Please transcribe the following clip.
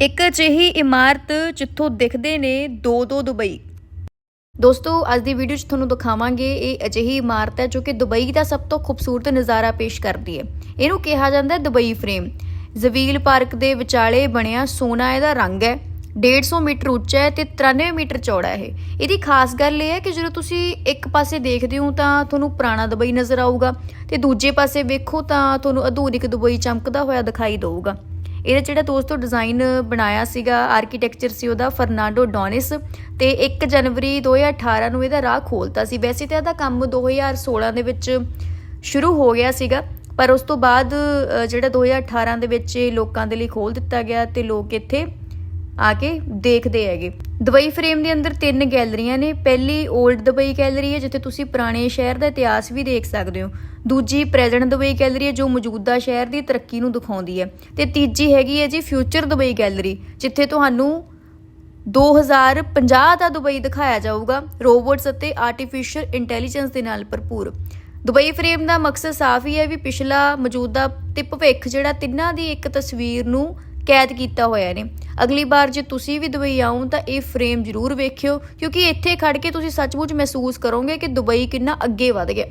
ਇੱਕ ਅਜਿਹੀ ਇਮਾਰਤ ਜਿੱਥੋਂ ਦਿਖਦੇ ਨੇ ਦੋ ਦੋ ਦੁਬਈ। ਦੋਸਤੋ, ਅੱਜ ਦੀ ਵੀਡੀਓ 'ਚ ਤੁਹਾਨੂੰ ਦਿਖਾਵਾਂਗੇ ਇਹ ਅਜਿਹੀ ਇਮਾਰਤ ਹੈ ਜੋ ਕਿ ਦੁਬਈ ਦਾ ਸਭ ਤੋਂ ਖੂਬਸੂਰਤ ਨਜ਼ਾਰਾ ਪੇਸ਼ ਕਰਦੀ ਹੈ। ਇਹਨੂੰ ਕਿਹਾ ਜਾਂਦਾ ਹੈ ਦੁਬਈ ਫਰੇਮ। ਜ਼ਵੀਲ ਪਾਰਕ ਦੇ ਵਿਚਾਲੇ ਬਣਿਆ ਸੋਨਾ ਇਹਦਾ ਰੰਗ ਹੈ। 150 ਮੀਟਰ ਉੱਚਾ ਹੈ ਤੇ 93 ਮੀਟਰ ਚੌੜਾ ਹੈ ਇਹਦੀ ਖਾਸ ਗੱਲ ਇਹ ਹੈ ਕਿ ਜਦੋਂ ਤੁਸੀਂ ਇੱਕ ਪਾਸੇ ਦੇਖਦੇ ਹੋ ਤਾਂ ਤੁਹਾਨੂੰ ਪੁਰਾਣਾ ਦੁਬਈ ਨਜ਼ਰ ਆਊਗਾ ਤੇ ਦੂਜੇ ਪਾਸੇ ਵੇਖੋ ਤਾਂ ਤੁਹਾਨੂੰ ਆਧੁਨਿਕ ਦੁਬਈ ਚਮਕਦਾ ਹੋਇਆ ਦਿਖਾਈ ਦੇਊਗਾ। ਇਹਦਾ ਜਿਹੜਾ ਦੋਸਤੋ ਡਿਜ਼ਾਈਨ ਬਣਾਇਆ ਸੀਗਾ ਆਰਕੀਟੈਕਚਰ ਸੀ ਉਹਦਾ ਫਰਨਾਂਡੋ ਡੋਨਿਸ। ਤੇ 1 ਜਨਵਰੀ 2018 ਨੂੰ ਇਹਦਾ ਰਾਹ ਖੋਲਤਾ ਸੀ। ਵੈਸੇ ਤਾਂ ਇਹਦਾ ਕੰਮ 2016 ਦੇ ਵਿੱਚ ਸ਼ੁਰੂ ਹੋ ਗਿਆ ਸੀਗਾ ਪਰ ਉਸ ਤੋਂ ਬਾਅਦ ਅ, ਜਿਹੜਾ 2018 ਦੇ ਵਿੱਚ ਇਹ ਲੋਕਾਂ ਦੇ ਲਈ ਖੋਲ ਦਿੱਤਾ ਗਿਆ ਤੇ ਲੋਕ ਇੱਥੇ ਆ ਕੇ ਦੇਖਦੇ ਹੈਗੇ। ਦੁਬਈ ਫਰੇਮ ਦੇ ਅੰਦਰ ਤਿੰਨ ਗੈਲਰੀਆਂ ਨੇ। ਪਹਿਲੀ 올ਡ ਦੁਬਈ ਗੈਲਰੀ ਹੈ, ਜਿੱਥੇ ਤੁਸੀਂ ਪੁਰਾਣੇ ਸ਼ਹਿਰ ਦਾ ਇਤਿਹਾਸ ਵੀ ਦੇਖ ਸਕਦੇ ਹੋ। ਦੂਜੀ ਪ੍ਰੈਜ਼ੈਂਟ ਦੁਬਈ ਗੈਲਰੀ ਹੈ, ਜੋ ਮੌਜੂਦਾ ਸ਼ਹਿਰ ਦੀ ਤਰੱਕੀ ਨੂੰ ਦਿਖਾਉਂਦੀ ਹੈ। ਤੇ ਤੀਜੀ ਹੈਗੀ ਹੈ ਜੀ ਫਿਊਚਰ ਦੁਬਈ ਗੈਲਰੀ, ਜਿੱਥੇ ਤੁਹਾਨੂੰ 2050 ਦਾ ਦੁਬਈ ਦਿਖਾਇਆ ਜਾਊਗਾ, ਰੋਬੋਟਸ ਅਤੇ ਆਰਟੀਫੀਸ਼ੀਅਲ ਇੰਟੈਲੀਜੈਂਸ ਦੇ ਨਾਲ ਭਰਪੂਰ। ਦੁਬਈ ਫਰੇਮ ਦਾ ਮਕਸਦ ਸਾਫ਼ ਹੀ ਹੈ ਵੀ ਪਿਛਲਾ ਮੌਜੂਦਾ ਤੇ ਭਵਿੱਖ ਜਿਹੜਾ ਤਿੰਨਾਂ ਦੀ ਇੱਕ ਤਸਵੀਰ ਨੂੰ ਕੈਦ ਕੀਤਾ ਹੋਇਆ ਨੇ। ਅਗਲੀ ਵਾਰ ਜੇ ਤੁਸੀਂ ਵੀ ਦੁਬਈ ਆਉਂ ਤਾਂ ਇਹ ਫਰੇਮ ਜ਼ਰੂਰ ਵੇਖਿਓ, ਕਿਉਂਕਿ ਇੱਥੇ ਖੜ ਕੇ ਤੁਸੀਂ ਸੱਚਮੁੱਚ ਮਹਿਸੂਸ ਕਰੋਗੇ ਕਿ ਦੁਬਈ ਕਿੰਨਾ ਅੱਗੇ ਵਧ ਗਿਆ।